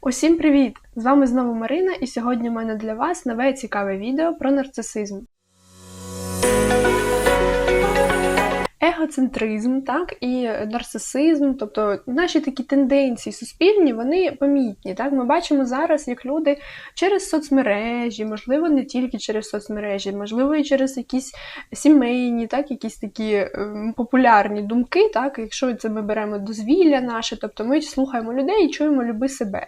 Усім привіт! З вами знову Марина, і сьогодні в мене для вас нове цікаве відео про нарцисизм. Егоцентризм, так, і нарцисизм, тобто наші такі тенденції суспільні, вони помітні. Так? Ми бачимо зараз, як люди через соцмережі, можливо, не тільки через соцмережі, можливо, і через якісь сімейні, так, якісь такі ем, популярні думки, так, якщо це ми беремо дозвілля наше, тобто ми слухаємо людей і чуємо люби себе.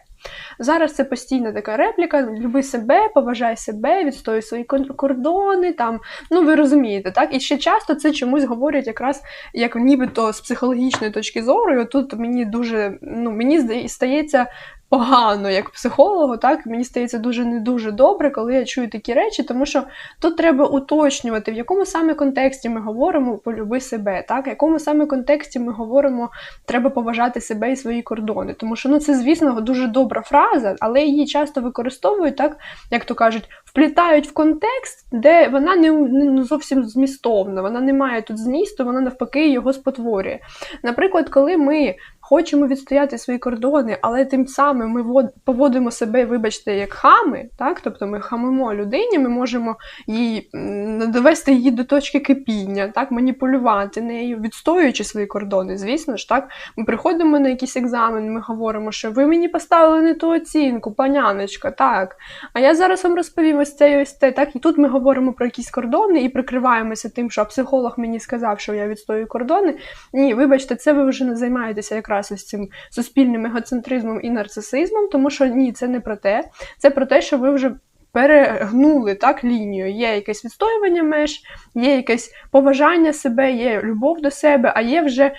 Зараз це постійна така репліка: люби себе, поважай себе, відстоюй свої кордони. Там, ну ви розумієте, так? І ще часто це чомусь говорять якраз як нібито з психологічної точки зору. І отут мені дуже ну мені здає- стається. Погано, як психологу, так мені стається дуже не дуже добре, коли я чую такі речі, тому що тут треба уточнювати, в якому саме контексті ми говоримо полюби себе, так в якому саме контексті ми говоримо, треба поважати себе і свої кордони. Тому що ну це, звісно, дуже добра фраза, але її часто використовують так, як то кажуть, вплітають в контекст, де вона не, не ну, зовсім змістовна, вона не має тут змісту, вона навпаки його спотворює. Наприклад, коли ми хочемо відстояти свої кордони, але тим самим ми поводимо себе, вибачте, як хами, так? тобто ми хамимо людині, ми можемо м, довести її до точки кипіння, так? маніпулювати нею, відстоюючи свої кордони. Звісно ж, так. Ми приходимо на якийсь екзамен, ми говоримо, що ви мені поставили не ту оцінку, паняночка, так. А я зараз вам розповім ось це і ось те. Так, і тут ми говоримо про якісь кордони і прикриваємося тим, що психолог мені сказав, що я відстоюю кордони. Ні, вибачте, це ви вже не займаєтеся якраз ось цим суспільним егоцентризмом і нарцисизмом, тому що ні, це не про те. Це про те, що ви вже. Перегнули так лінію. Є якесь відстоювання меж, є якесь поважання себе, є любов до себе, а є вже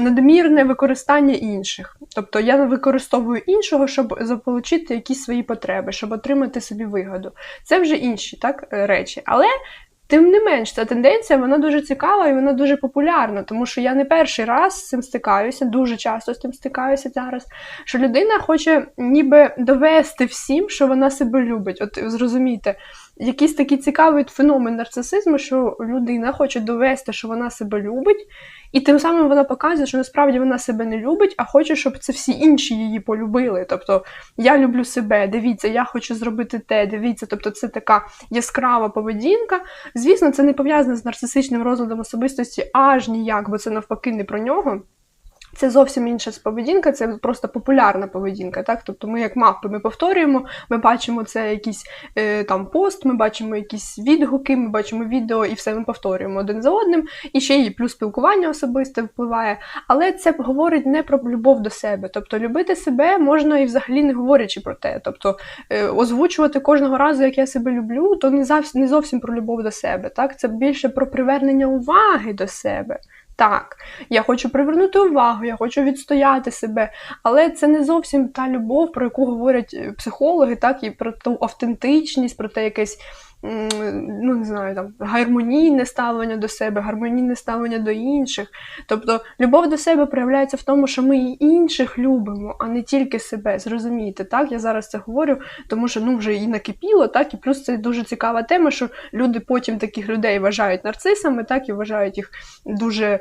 надмірне використання інших. Тобто я використовую іншого, щоб заполучити якісь свої потреби, щоб отримати собі вигоду. Це вже інші так, речі. Але тим не менш, ця тенденція вона дуже цікава і вона дуже популярна, тому що я не перший раз з цим стикаюся, дуже часто з цим стикаюся зараз. Що людина хоче ніби довести всім, що вона себе любить. От зрозумійте, якийсь такий цікавий феномен нарцисизму, що людина хоче довести, що вона себе любить, і тим самим вона показує, що насправді вона себе не любить, а хоче, щоб це всі інші її полюбили. Тобто я люблю себе, дивіться, я хочу зробити те, дивіться. Тобто, це така яскрава поведінка. Звісно, це не пов'язане з нарцисичним розладом особистості аж ніяк, бо це навпаки не про нього. Це зовсім інша поведінка, це просто популярна поведінка. Так? Тобто ми, як мавпи, ми повторюємо, ми бачимо це якийсь е, там пост, ми бачимо якісь відгуки, ми бачимо відео і все ми повторюємо один за одним. І ще й плюс спілкування особисте впливає. Але це говорить не про любов до себе. Тобто любити себе можна і взагалі не говорячи про те. Тобто е, озвучувати кожного разу, як я себе люблю, то не зовсім, не зовсім про любов до себе. Так? Це більше про привернення уваги до себе. Так, я хочу привернути увагу, я хочу відстояти себе, але це не зовсім та любов, про яку говорять е, психологи, так і про ту автентичність, про те якесь ну не знаю, там гармонійне ставлення до себе, гармонійне ставлення до інших. Тобто любов до себе проявляється в тому, що ми інших любимо, а не тільки себе. Зрозумієте, так? Я зараз це говорю, тому що ну вже і накипіло, так і плюс це дуже цікава тема, що люди потім таких людей вважають нарцисами, так і вважають їх дуже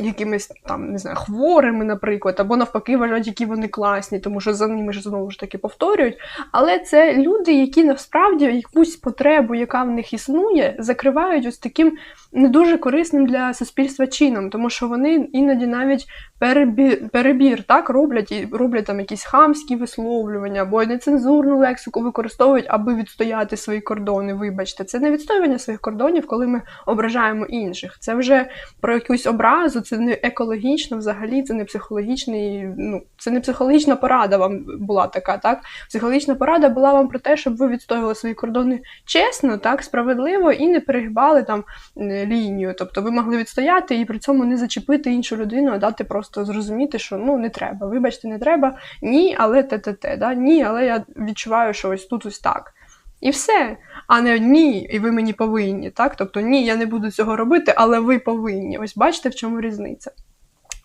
якимись там не знаю, хворими, наприклад, або навпаки вважають, які вони класні, тому що за ними ж знову ж таки повторюють. Але це люди, які насправді якусь потребу, яка в них існує, закривають ось таким не дуже корисним для суспільства чином, тому що вони іноді навіть перебір, перебір так роблять і роблять там якісь хамські висловлювання або нецензурну лексику використовують, аби відстояти свої кордони. Вибачте, це не відстоювання своїх кордонів, коли ми ображаємо інших. Це вже про якусь образу, це не екологічно взагалі, це не психологічний, ну це не психологічна порада вам була така, так? Психологічна порада була вам про те, щоб ви відстоювали свої кордони чесно, так, справедливо і не перегибали там е, лінію. Тобто ви могли відстояти і при цьому не зачепити іншу людину, а дати просто зрозуміти, що ну не треба. Вибачте, не треба. Ні, але те-те-те. Да? Ні, але я відчуваю, що ось тут ось так. І все. А не ні, і ви мені повинні. так? Тобто ні, я не буду цього робити, але ви повинні. Ось бачите, в чому різниця.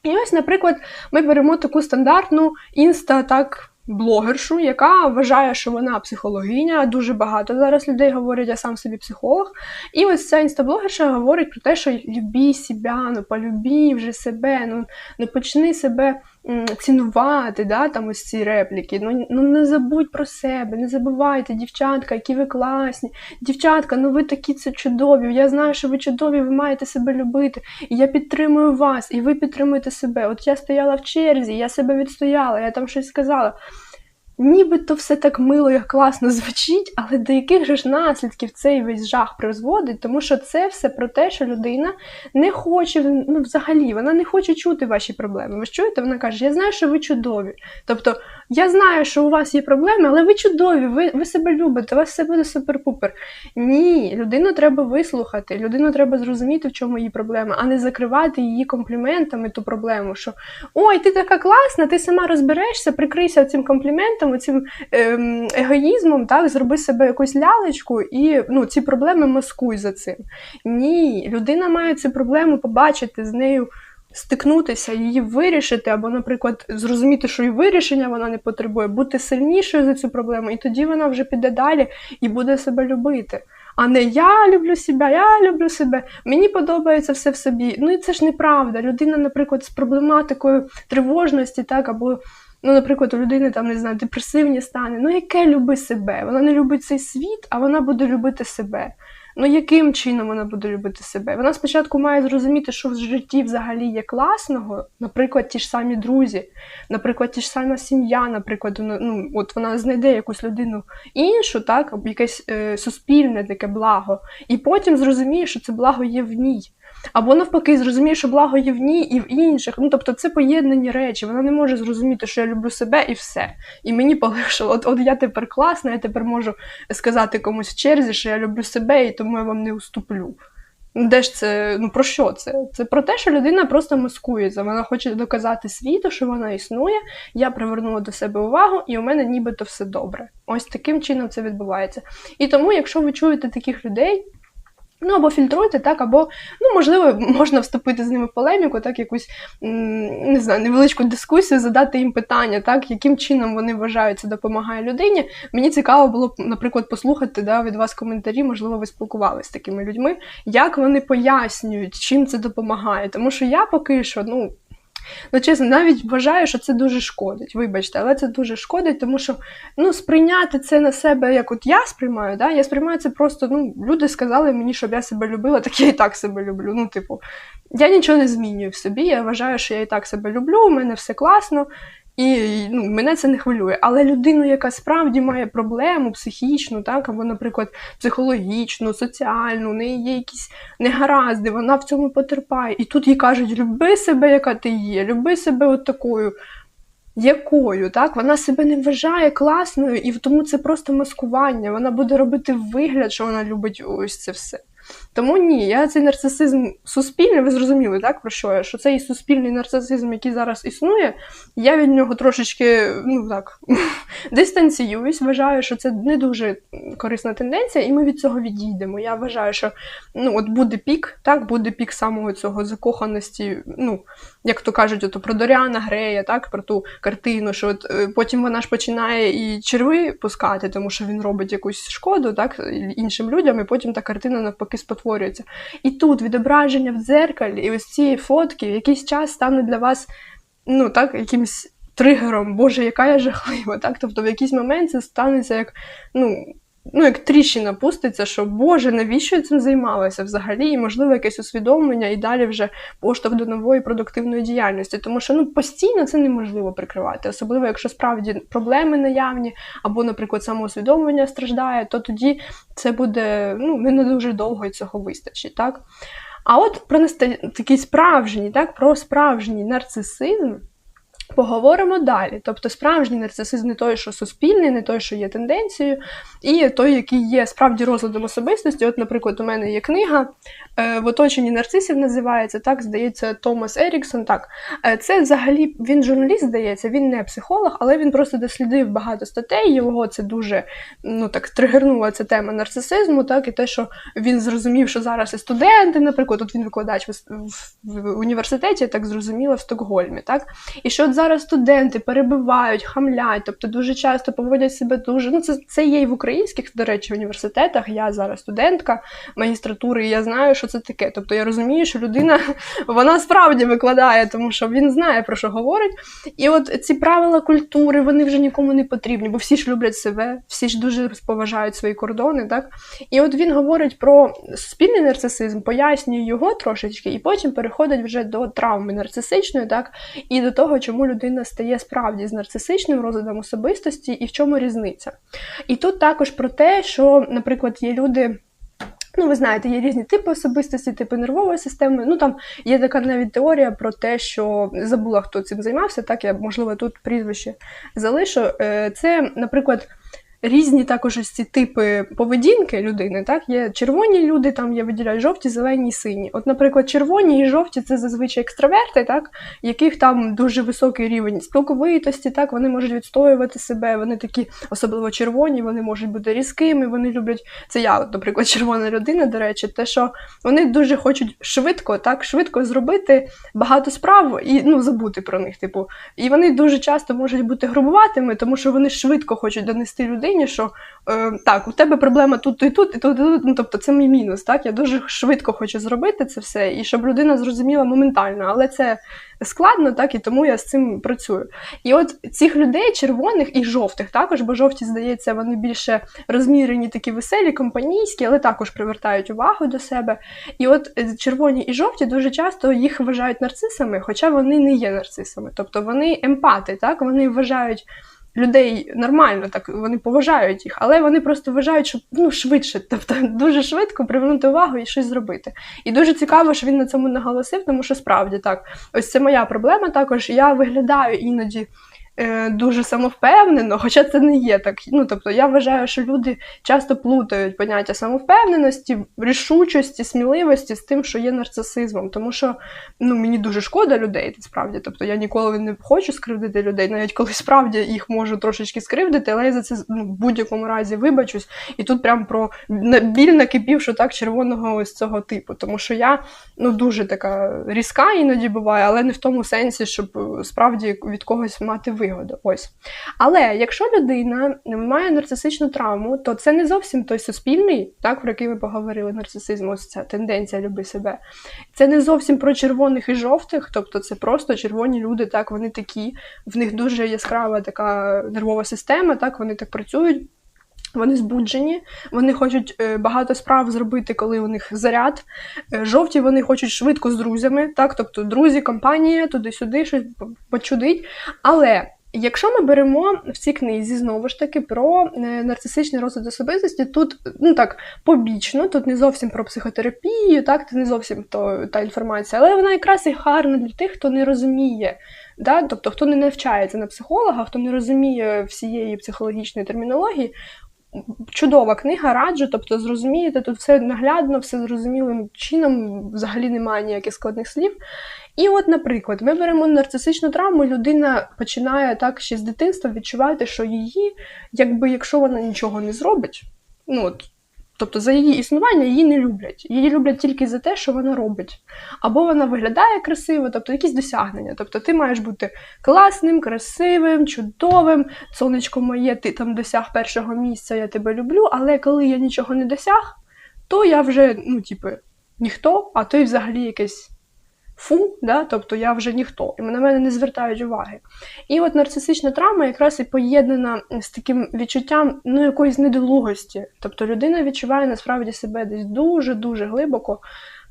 І ось, наприклад, ми беремо таку стандартну інста так блогершу, яка вважає, що вона психологиня. Дуже багато зараз людей говорять, я сам собі психолог. І ось ця інстаблогерша говорить про те, що любі себе, ну полюбі вже себе, ну, не почни себе цінувати да, там ось ці репліки. Ну, ну не забудь про себе, не забувайте, дівчатка, які ви класні. Дівчатка, ну ви такі це чудові. Я знаю, що ви чудові, ви маєте себе любити. І я підтримую вас, і ви підтримуєте себе. От я стояла в черзі, я себе відстояла, я там щось сказала. Нібито все так мило і класно звучить, але до яких же ж наслідків цей весь жах призводить? Тому що це все про те, що людина не хоче, ну взагалі, вона не хоче чути ваші проблеми. Ви чуєте? Вона каже: Я знаю, що ви чудові. Тобто, я знаю, що у вас є проблеми, але ви чудові, ви ви себе любите, у вас все буде супер-пупер. Ні, людину треба вислухати, людину треба зрозуміти, в чому її проблема, а не закривати її компліментами ту проблему. Що ой, ти така класна, ти сама розберешся, прикрийся цим компліментом, цим ем, егоїзмом, так, зроби себе якусь лялечку і ну, ці проблеми маскуй за цим. Ні, людина має цю проблему побачити з нею стикнутися, її вирішити, або, наприклад, зрозуміти, що і вирішення вона не потребує, бути сильнішою за цю проблему, і тоді вона вже піде далі і буде себе любити. А не я люблю себе, я люблю себе, мені подобається все в собі. Ну і це ж неправда. Людина, наприклад, з проблематикою тривожності, так, або, ну, наприклад, у людини там не знаю, депресивні стани. Ну, яке люби себе? Вона не любить цей світ, а вона буде любити себе. Ну, яким чином вона буде любити себе? Вона спочатку має зрозуміти, що в житті взагалі є класного, наприклад, ті ж самі друзі, наприклад, ті ж сама сім'я, наприклад, ну, от вона знайде якусь людину іншу, так, якесь е, суспільне таке благо, і потім зрозуміє, що це благо є в ній. Або навпаки, зрозуміє, що благо є в ній і в інших. Ну, тобто це поєднані речі. Вона не може зрозуміти, що я люблю себе і все. І мені полегшило. От от я тепер класна, я тепер можу сказати комусь в черзі, що я люблю себе, і тому я вам не уступлю. Ну, де ж це, ну про що це? Це про те, що людина просто маскується. Вона хоче доказати світу, що вона існує, я привернула до себе увагу, і у мене нібито все добре. Ось таким чином це відбувається. І тому, якщо ви чуєте таких людей, Ну, або фільтруйте, так, або, ну, можливо, можна вступити з ними в полеміку, так, якусь не знаю, невеличку дискусію, задати їм питання, так, яким чином вони вважають, це допомагає людині. Мені цікаво було б, наприклад, послухати да, від вас коментарі, можливо, ви спілкувалися з такими людьми, як вони пояснюють, чим це допомагає. Тому що я поки що, ну. Ну, чесно, навіть вважаю, що це дуже шкодить. Вибачте, але це дуже шкодить, тому що ну, сприйняти це на себе, як от я сприймаю, да? я сприймаю це просто, ну, люди сказали мені, щоб я себе любила, так я і так себе люблю. Ну, типу, я нічого не змінюю в собі. Я вважаю, що я і так себе люблю, у мене все класно. І ну, мене це не хвилює. Але людину, яка справді має проблему психічну, так, або, наприклад, психологічну, соціальну, у неї є якісь негаразди, вона в цьому потерпає. І тут їй кажуть, люби себе, яка ти є, люби себе от такою. Якою, так? Вона себе не вважає класною, і тому це просто маскування. Вона буде робити вигляд, що вона любить ось це все. Тому ні, я цей нарцисизм суспільний, ви зрозуміли, так, про що я? Що цей суспільний нарцисизм, який зараз існує, я від нього трошечки ну так, дистанціююсь, вважаю, що це не дуже корисна тенденція, і ми від цього відійдемо. Я вважаю, що ну, от буде пік, так, буде пік самого цього закоханості, ну, як то кажуть, ото про Доріана Грея, так, про ту картину, що от е, потім вона ж починає і черви пускати, тому що він робить якусь шкоду так, іншим людям, і потім та картина навпаки спотворюється. І тут відображення в дзеркалі, і ось ці фотки в якийсь час стануть для вас ну, так, якимось тригером, Боже, яка я жахлива. Так? Тобто в якийсь момент це станеться як, ну, ну, як тріщина пуститься, що Боже, навіщо я цим займалася взагалі? І, можливо, якесь усвідомлення і далі вже поштовх до нової продуктивної діяльності. Тому що ну, постійно це неможливо прикривати, особливо, якщо справді проблеми наявні, або, наприклад, самоусвідомлення страждає, то тоді це буде ну, не дуже довго і цього вистачить. так? А от про такий справжній, так, про справжній нарцисизм. Поговоримо далі. Тобто справжній нарцисизм не той, що суспільний, не той, що є тенденцією, і той, який є справді розладом особистості. От, наприклад, у мене є книга е, в оточенні нарцисів називається, так, здається, Томас Еріксон. Так, е, Це взагалі він журналіст, здається, він не психолог, але він просто дослідив багато статей. Його це дуже ну, так, тригернула ця тема нарцисизму, так, і те, що він зрозумів, що зараз і студенти, наприклад, от він викладач в, університеті, так зрозуміло, в Стокгольмі. так, І що зараз студенти перебивають, хамлять, тобто дуже часто поводять себе дуже. Ну, це це є і в українських, до речі, університетах. Я зараз студентка магістратури, і я знаю, що це таке. Тобто я розумію, що людина вона справді викладає, тому що він знає про що говорить. І от ці правила культури вони вже нікому не потрібні, бо всі ж люблять себе, всі ж дуже поважають свої кордони. так? І от він говорить про суспільний нарцисизм, пояснює його трошечки, і потім переходить вже до травми нарцисичної, так, і до того, чому людина стає справді з нарцисичним розладом особистості і в чому різниця. І тут також про те, що, наприклад, є люди. Ну, ви знаєте, є різні типи особистості, типи нервової системи. Ну там є така навіть теорія про те, що забула, хто цим займався. Так я можливо тут прізвище залишу. Е, це, наприклад різні також ці типи поведінки людини. Так, є червоні люди, там є виділяють жовті, зелені, сині. От, наприклад, червоні і жовті це зазвичай екстраверти, так, яких там дуже високий рівень спілковитості, так, вони можуть відстоювати себе, вони такі, особливо червоні, вони можуть бути різкими, вони люблять. Це я, наприклад, червона людина, до речі, те, що вони дуже хочуть швидко, так, швидко зробити багато справ і ну, забути про них. Типу. І вони дуже часто можуть бути грубуватими, тому що вони швидко хочуть донести людині людині, що е, так, у тебе проблема тут і тут, і тут, і тут. Ну, тобто це мій мінус. Так? Я дуже швидко хочу зробити це все, і щоб людина зрозуміла моментально, але це складно, так, і тому я з цим працюю. І от цих людей, червоних і жовтих, також, бо жовті, здається, вони більше розмірені, такі веселі, компанійські, але також привертають увагу до себе. І от е, червоні і жовті дуже часто їх вважають нарцисами, хоча вони не є нарцисами. Тобто вони емпати, так, вони вважають людей нормально, так вони поважають їх, але вони просто вважають, що ну швидше, тобто дуже швидко привернути увагу і щось зробити. І дуже цікаво, що він на цьому наголосив, тому що справді так, ось це моя проблема. Також я виглядаю іноді дуже самовпевнено, хоча це не є так. Ну, тобто, я вважаю, що люди часто плутають поняття самовпевненості, рішучості, сміливості з тим, що є нарцисизмом. Тому що ну, мені дуже шкода людей, насправді. Тобто я ніколи не хочу скривдити людей, навіть коли справді їх можу трошечки скривдити, але я за це ну, в будь-якому разі вибачусь. І тут прям про біль накипівши так червоного ось цього типу. Тому що я ну, дуже така різка іноді буває, але не в тому сенсі, щоб справді від когось мати вигоду вигоду. Ось. Але якщо людина має нарцисичну травму, то це не зовсім той суспільний, так, про який ми поговорили, нарцисизм, ось ця тенденція люби себе. Це не зовсім про червоних і жовтих, тобто це просто червоні люди, так, вони такі, в них дуже яскрава така нервова система, так, вони так працюють. Вони збуджені, вони хочуть е, багато справ зробити, коли у них заряд. Е, жовті вони хочуть швидко з друзями, так, тобто друзі, компанія, туди-сюди, щось почудить. Але Якщо ми беремо в цій книзі знову ж таки про е, нарцисичний розлад особистості, тут ну так побічно, тут не зовсім про психотерапію, так, це не зовсім то, та інформація, але вона якраз і гарна для тих, хто не розуміє, да? тобто хто не навчається на психолога, хто не розуміє всієї психологічної термінології. Чудова книга, раджу, тобто зрозумієте, тут все наглядно, все зрозумілим чином, взагалі немає ніяких складних слів. І от, наприклад, ми беремо нарцисичну травму, людина починає так ще з дитинства відчувати, що її, якби якщо вона нічого не зробить, ну от, тобто за її існування її не люблять. Її люблять тільки за те, що вона робить. Або вона виглядає красиво, тобто якісь досягнення. Тобто ти маєш бути класним, красивим, чудовим, сонечко моє, ти там досяг першого місця, я тебе люблю, але коли я нічого не досяг, то я вже, ну, типу, ніхто, а то й взагалі якесь фу, да? тобто я вже ніхто, і на мене не звертають уваги. І от нарцисична травма якраз і поєднана з таким відчуттям ну, якоїсь недолугості. Тобто людина відчуває насправді себе десь дуже-дуже глибоко.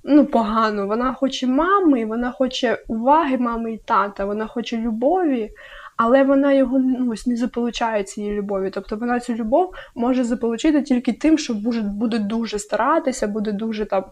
Ну, погано, вона хоче мами, вона хоче уваги мами і тата, вона хоче любові, але вона його ну, ось не заполучає цієї любові. Тобто вона цю любов може заполучити тільки тим, що буде дуже старатися, буде дуже там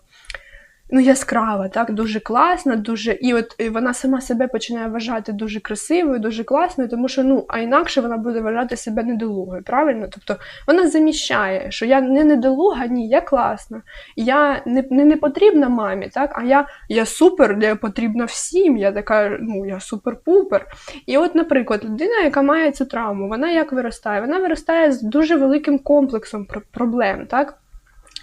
ну, яскрава, так, дуже класна, дуже. І от і вона сама себе починає вважати дуже красивою, дуже класною, тому що ну, а інакше вона буде вважати себе недолугою, правильно? Тобто вона заміщає, що я не недолуга, ні, я класна. Я не не, не потрібна мамі, так, а я я супер, я потрібна всім, я така, ну, я супер-пупер. І от, наприклад, людина, яка має цю травму, вона як виростає? Вона виростає з дуже великим комплексом проблем. так?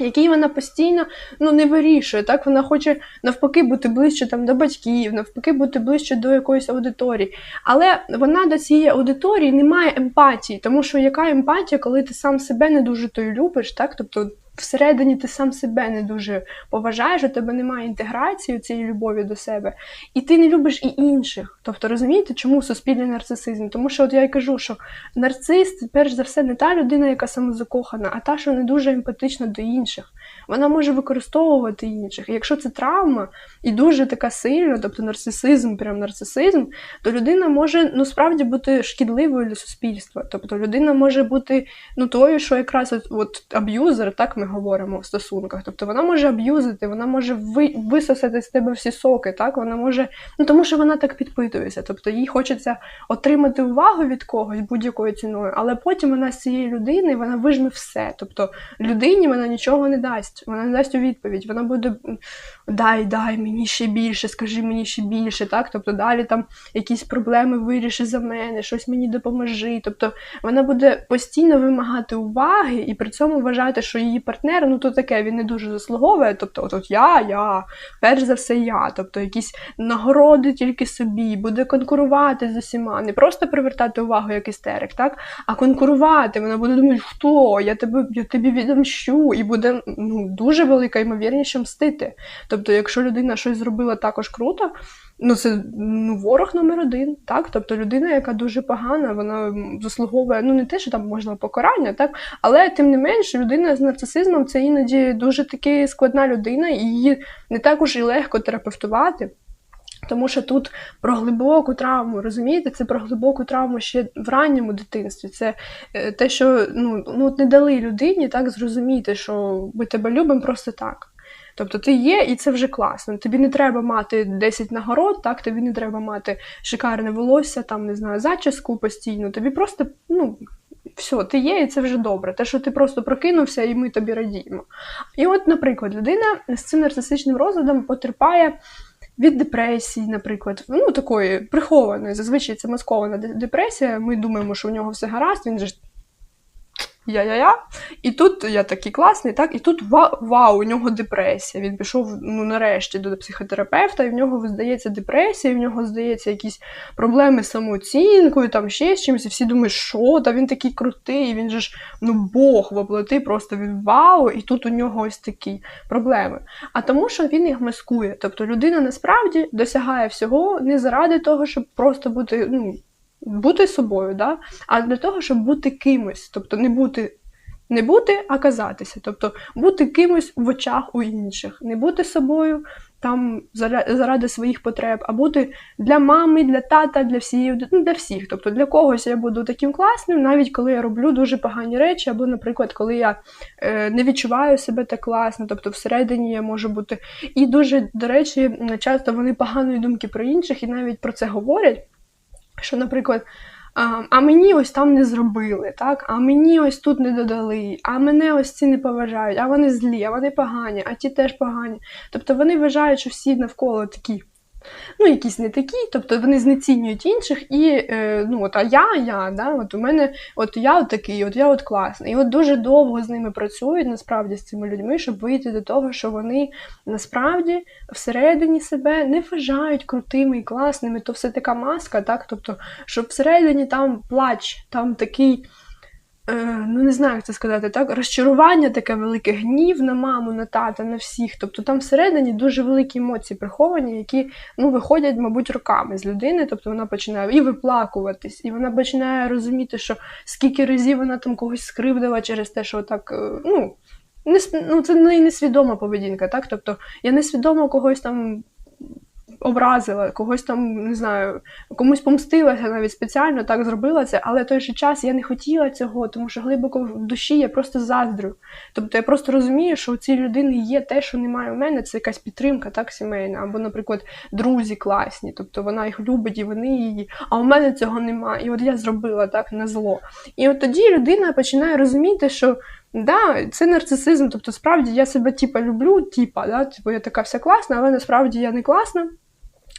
Який вона постійно ну, не вирішує. Так вона хоче навпаки бути ближче там до батьків, навпаки, бути ближче до якоїсь аудиторії. Але вона до цієї аудиторії не має емпатії, тому що яка емпатія, коли ти сам себе не дуже то любиш, так тобто всередині ти сам себе не дуже поважаєш, у тебе немає інтеграції цієї любові до себе, і ти не любиш і інших. Тобто, розумієте, чому суспільний нарцисизм? Тому що от я й кажу, що нарцис, перш за все, не та людина, яка самозакохана, а та, що не дуже емпатична до інших. Вона може використовувати інших. І якщо це травма і дуже така сильна, тобто нарцисизм, прям нарцисизм, то людина може ну справді бути шкідливою для суспільства. Тобто людина може бути ну тою, що якраз от, от аб'юзер, так ми говоримо в стосунках. Тобто вона може аб'юзити, вона може ви, висосати з тебе всі соки, так вона може, ну тому що вона так підпитується. Тобто їй хочеться отримати увагу від когось будь-якою ціною, але потім вона з цієї людини вона вижме все. Тобто людині вона нічого не дасть, вона не дасть у відповідь. Вона буде дай, дай мені ще більше, скажи мені ще більше. так, Тобто далі там якісь проблеми виріши за мене, щось мені допоможи. Тобто вона буде постійно вимагати уваги і при цьому вважати, що її партнер, ну то таке, він не дуже заслуговує. Тобто, от я, я, перш за все, я, тобто якісь нагороди тільки собі, буде конкурувати з усіма, не просто привертати увагу як істерик, так, а конкурувати. Вона буде думати, хто, я тебе, я тобі відомщу, і буде ну, дуже велика ймовірність, мстити. Тобто, якщо людина щось зробила також круто. Ну, це ну, ворог номер один, так? Тобто людина, яка дуже погана, вона заслуговує ну не те, що там можна покарання, так, але тим не менше, людина з нарцисизмом це іноді дуже таки складна людина, і її не так уж і легко терапевтувати. Тому що тут про глибоку травму, розумієте, це про глибоку травму ще в ранньому дитинстві. Це е, те, що ну, ну не дали людині так зрозуміти, що ми тебе любимо просто так. Тобто ти є, і це вже класно. Тобі не треба мати 10 нагород, так, тобі не треба мати шикарне волосся, там, не знаю, зачіску постійно. Тобі просто, ну, все, ти є, і це вже добре. Те, що ти просто прокинувся, і ми тобі радіємо. І от, наприклад, людина з цим нарцисичним розладом потерпає. Від депресії, наприклад, ну такої прихованої, зазвичай це маскована депресія. Ми думаємо, що у нього все гаразд, він же я-я-я. І тут я такий класний, так, і тут вау, у нього депресія. Він пішов ну, нарешті до психотерапевта, і в нього здається депресія, і в нього здається якісь проблеми з самооцінкою, там ще з чимось. І всі думають, що та він такий крутий, він же ж ну Бог воплоти, просто він вау, і тут у нього ось такі проблеми. А тому, що він їх маскує. Тобто людина насправді досягає всього не заради того, щоб просто бути. ну, бути собою, да? а для того, щоб бути кимось, тобто не бути. Не бути, а казатися, тобто бути кимось в очах у інших, не бути собою там заради своїх потреб, а бути для мами, для тата, для всієї ну, для всіх. Тобто для когось я буду таким класним, навіть коли я роблю дуже погані речі, або, наприклад, коли я е, не відчуваю себе так класно, тобто всередині я можу бути. І дуже, до речі, часто вони поганої думки про інших і навіть про це говорять. Що, наприклад, а, мені ось там не зробили, так? а мені ось тут не додали, а мене ось ці не поважають, а вони злі, а вони погані, а ті теж погані. Тобто вони вважають, що всі навколо такі ну, якісь не такі, тобто вони знецінюють інших, і е, ну, от, а я, я, да, от у мене, от я от такий, от я от класний. І от дуже довго з ними працюють насправді з цими людьми, щоб вийти до того, що вони насправді всередині себе не вважають крутими і класними, то все така маска, так, тобто, щоб всередині там плач, там такий. Е, ну не знаю, як це сказати, так, розчарування таке велике, гнів на маму, на тата, на всіх. Тобто там всередині дуже великі емоції приховані, які ну, виходять, мабуть, роками з людини. Тобто вона починає і виплакуватись, і вона починає розуміти, що скільки разів вона там когось скривдила через те, що так, е, ну. Не, ну, Це не несвідома поведінка, так? Тобто я несвідомо когось там образила, когось там, не знаю, комусь помстилася навіть спеціально, так зробила це, але в той же час я не хотіла цього, тому що глибоко в душі я просто заздрю. Тобто я просто розумію, що у цій людини є те, що немає у мене, це якась підтримка, так, сімейна, або, наприклад, друзі класні, тобто вона їх любить і вони її, а у мене цього немає. І от я зробила так на зло. І от тоді людина починає розуміти, що. Да, це нарцисизм, тобто справді я себе типа люблю, типа, да, типу я така вся класна, але насправді я не класна.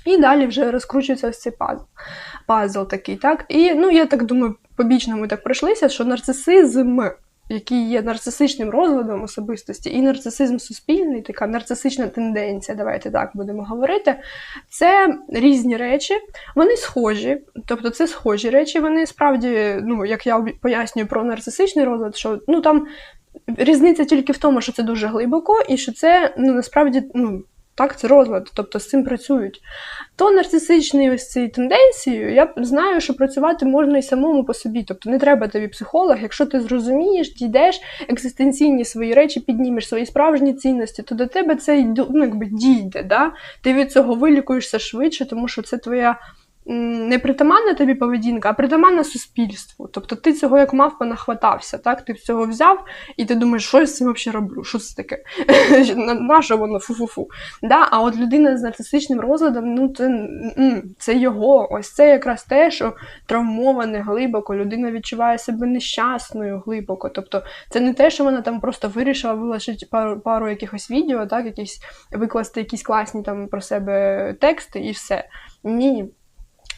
І далі вже розкручується ось цей пазл. Пазл такий, так? І ну, я так думаю, побічно ми так пройшлися, що нарцисизм який є нарцисичним розладом особистості, і нарцисизм суспільний, така нарцисична тенденція, давайте так будемо говорити. Це різні речі, вони схожі, тобто це схожі речі. Вони справді, ну як я пояснюю про нарцисичний розлад, що ну там різниця тільки в тому, що це дуже глибоко, і що це ну насправді ну. Так, це розлад, тобто з цим працюють. То нарцисичний ось цією тенденцією, я знаю, що працювати можна і самому по собі. Тобто не треба тобі психолог, якщо ти зрозумієш, дійдеш, екзистенційні свої речі піднімеш, свої справжні цінності, то до тебе це ну, якби дійде. Да? Ти від цього вилікуєшся швидше, тому що це твоя не притаманна тобі поведінка, а притаманна суспільству. Тобто ти цього як мавпа нахватався, так? Ти цього взяв і ти думаєш, що я з цим взагалі роблю? Що це таке? Наше воно фу-фу-фу. Да? А от людина з нарцисичним розладом, ну це це його. Ось це якраз те, що травмоване глибоко, людина відчуває себе нещасною глибоко. Тобто це не те, що вона там просто вирішила вилучити пару пару якихось відео, так, якісь викласти якісь класні там про себе тексти і все. Ні.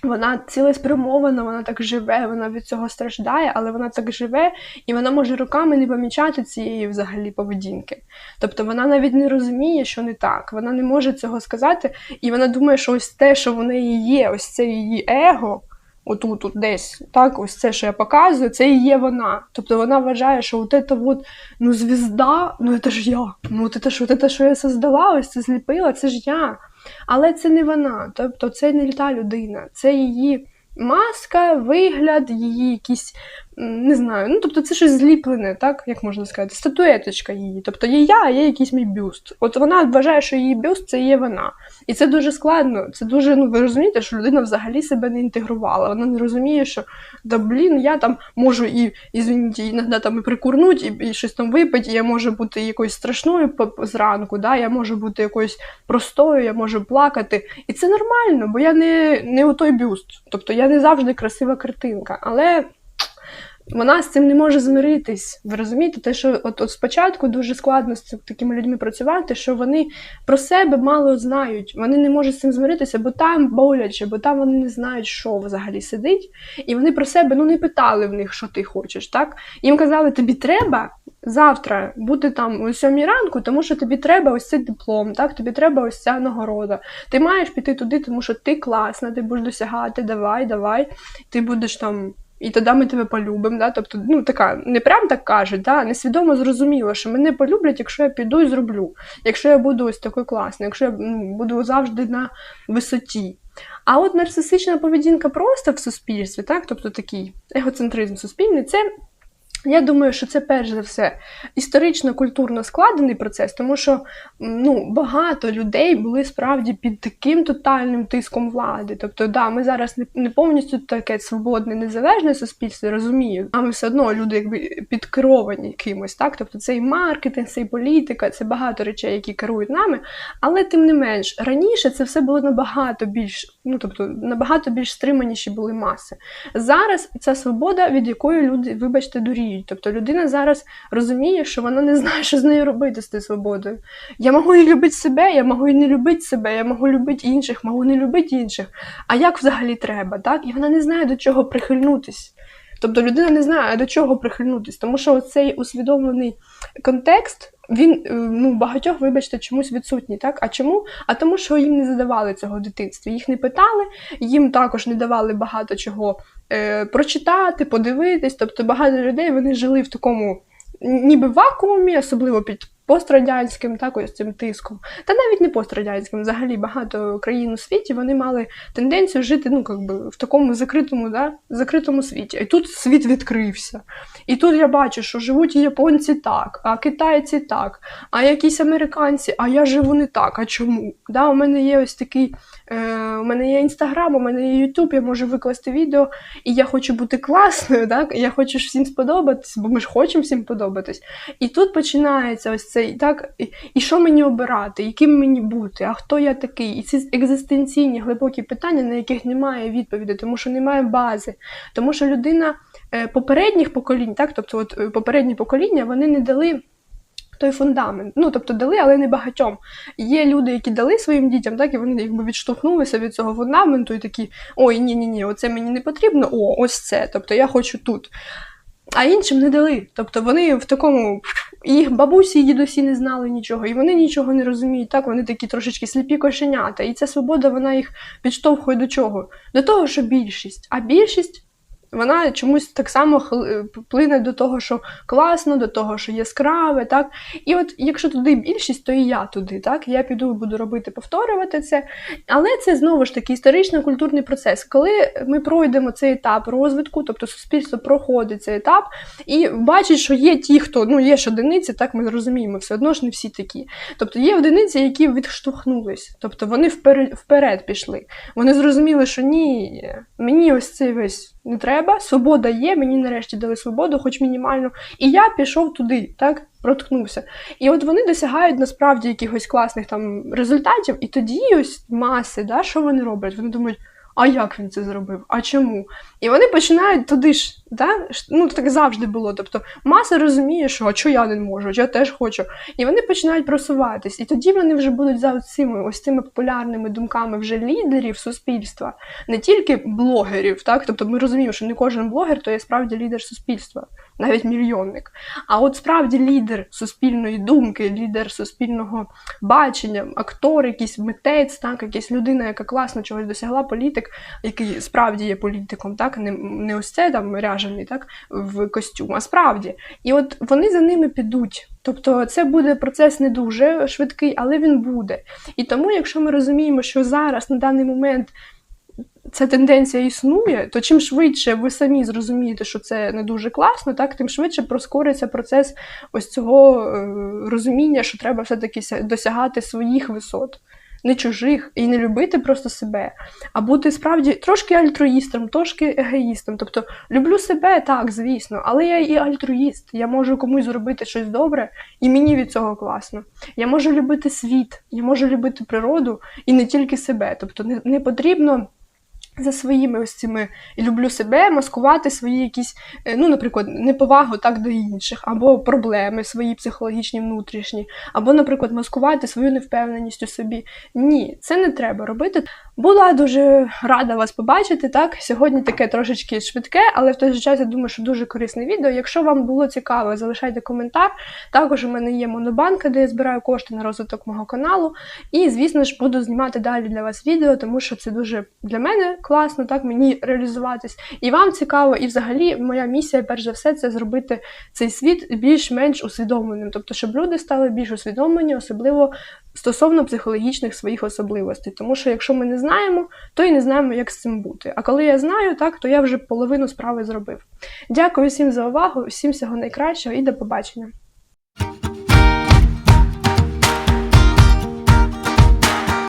Вона цілеспрямована, вона так живе, вона від цього страждає, але вона так живе, і вона може роками не помічати цієї взагалі поведінки. Тобто вона навіть не розуміє, що не так. Вона не може цього сказати, і вона думає, що ось те, що в неї є, ось це її его, отут, тут десь, так, ось це, що я показую, це і є вона. Тобто вона вважає, що от це от, ну, звізда, ну це ж я. Ну, от це, що, от це, що я создала, ось це зліпила, це ж я. Але це не вона, тобто це не та людина, це її маска, вигляд, її якісь не знаю, ну тобто це щось зліплене, так як можна сказати, статуеточка її. Тобто є я, а є якийсь мій бюст. От вона вважає, що її бюст це є вона. І це дуже складно. Це дуже, ну ви розумієте, що людина взагалі себе не інтегрувала. Вона не розуміє, що да блін, я там можу і ізвиніть, іноді там і прикурнуть, і, і щось там випити, я можу бути якоюсь страшною зранку, да? я можу бути якоюсь простою, я можу плакати. І це нормально, бо я не, не у той бюст. Тобто я не завжди красива картинка. Але. Вона з цим не може змиритись. Ви розумієте, те, що от, от спочатку дуже складно з цим, такими людьми працювати, що вони про себе мало знають, вони не можуть з цим змиритися, бо там боляче, бо там вони не знають, що взагалі сидить. І вони про себе ну не питали в них, що ти хочеш. так? Їм казали, тобі треба завтра бути там о сьомій ранку, тому що тобі треба ось цей диплом, так? тобі треба ось ця нагорода. Ти маєш піти туди, тому що ти класна, ти будеш досягати, давай, давай, ти будеш там і тоді ми тебе полюбимо. Да? Тобто, ну така не прям так кажуть, да? несвідомо зрозуміло, що мене полюблять, якщо я піду і зроблю, якщо я буду ось такою класною, якщо я буду завжди на висоті. А от нарцисична поведінка просто в суспільстві, так, тобто такий егоцентризм суспільний, це я думаю, що це перш за все історично-культурно складений процес, тому що ну, багато людей були справді під таким тотальним тиском влади. Тобто, да, ми зараз не, повністю таке свободне, незалежне суспільство, розумію, а ми все одно люди якби підкеровані кимось. так? Тобто це і маркетинг, це і політика, це багато речей, які керують нами. Але тим не менш, раніше це все було набагато більш, ну тобто набагато більш стриманіші були маси. Зараз ця свобода, від якої люди, вибачте, дуріють розуміють. Тобто людина зараз розуміє, що вона не знає, що з нею робити з тією свободою. Я можу і любити себе, я можу і не любити себе, я можу любити інших, можу не любити інших. А як взагалі треба? так? І вона не знає, до чого прихильнутись. Тобто людина не знає, до чого прихильнутись, тому що цей усвідомлений контекст, він е, ну, багатьох, вибачте, чомусь відсутній. так? А чому? А тому, що їм не задавали цього в дитинстві. Їх не питали, їм також не давали багато чого е, прочитати, подивитись. Тобто багато людей вони жили в такому ніби вакуумі, особливо під пострадянським, так ось цим тиском. Та навіть не пострадянським, взагалі багато країн у світі вони мали тенденцію жити ну, как би, в такому закритому да, закритому світі. І тут світ відкрився. І тут я бачу, що живуть японці так, а китайці так, а якісь американці, а я живу не так. А чому? Да, У мене є ось такий, е, у мене є інстаграм, у мене є Ютуб, я можу викласти відео, і я хочу бути класною, так? я хочу всім сподобатись, бо ми ж хочемо всім подобатись. І тут починається ось це так, і, і що мені обирати, яким мені бути, а хто я такий? І ці екзистенційні глибокі питання, на яких немає відповіді, тому що немає бази, тому що людина е, попередніх поколінь, так, тобто от е, попередні покоління, вони не дали. Той фундамент, ну тобто дали, але не багатьом. Є люди, які дали своїм дітям, так і вони якби відштовхнулися від цього фундаменту і такі: ой, ні, ні, ні, оце мені не потрібно, о, ось це. Тобто я хочу тут. а іншим не дали. Тобто вони в такому їх бабусі і дідусі не знали нічого, і вони нічого не розуміють. Так, вони такі трошечки сліпі кошенята. І ця свобода вона їх підштовхує до чого? До того, що більшість. А більшість. Вона чомусь так само хл- плине до того, що класно, до того, що яскраве, так. І от якщо туди більшість, то і я туди, так. Я піду і буду робити, повторювати це. Але це знову ж таки історично-культурний процес. Коли ми пройдемо цей етап розвитку, тобто суспільство проходить цей етап і бачить, що є ті, хто ну є ж одиниці, так ми розуміємо, все одно ж не всі такі. Тобто є одиниці, які відштовхнулись, тобто вони вперед, вперед пішли. Вони зрозуміли, що ні, мені ось цей весь не треба, свобода є, мені нарешті дали свободу, хоч мінімальну. І я пішов туди, так, проткнувся. І от вони досягають насправді якихось класних там результатів, і тоді ось маси, да, що вони роблять? Вони думають. А як він це зробив? А чому? І вони починають туди ж, да? ну так завжди було. Тобто маса розуміє, що а що я не можу, я теж хочу. І вони починають просуватись. І тоді вони вже будуть за цими ось цими популярними думками вже лідерів суспільства, не тільки блогерів. Так? Тобто ми розуміємо, що не кожен блогер то є справді лідер суспільства, навіть мільйонник. А от справді лідер суспільної думки, лідер суспільного бачення, актор, якийсь митець, так, якась людина, яка класно чогось досягла, політик, який справді є політиком, так, не, не ось це там ряжений так, в костюм, а справді. І от вони за ними підуть. Тобто це буде процес не дуже швидкий, але він буде. І тому, якщо ми розуміємо, що зараз на даний момент ця тенденція існує, то чим швидше ви самі зрозумієте, що це не дуже класно, так тим швидше проскориться процес ось цього е, розуміння, що треба все-таки досягати своїх висот. Не чужих і не любити просто себе, а бути справді трошки альтруїстом, трошки егоїстом. Тобто люблю себе, так, звісно, але я і альтруїст. Я можу комусь зробити щось добре, і мені від цього класно. Я можу любити світ, я можу любити природу і не тільки себе. Тобто не, не потрібно за своїми ось цими і люблю себе, маскувати свої якісь, е, ну, наприклад, неповагу так до інших, або проблеми свої психологічні, внутрішні, або, наприклад, маскувати свою невпевненість у собі. Ні, це не треба робити. Була дуже рада вас побачити. Так, сьогодні таке трошечки швидке, але в той же час я думаю, що дуже корисне відео. Якщо вам було цікаво, залишайте коментар. Також у мене є монобанка, де я збираю кошти на розвиток мого каналу. І, звісно ж, буду знімати далі для вас відео, тому що це дуже для мене класно, так мені реалізуватись. І вам цікаво, і взагалі моя місія, перш за все, це зробити цей світ більш-менш усвідомленим. Тобто, щоб люди стали більш усвідомлені, особливо стосовно психологічних своїх особливостей. Тому що якщо ми не знаємо, то і не знаємо, як з цим бути. А коли я знаю, так, то я вже половину справи зробив. Дякую всім за увагу, всім всього найкращого і до побачення.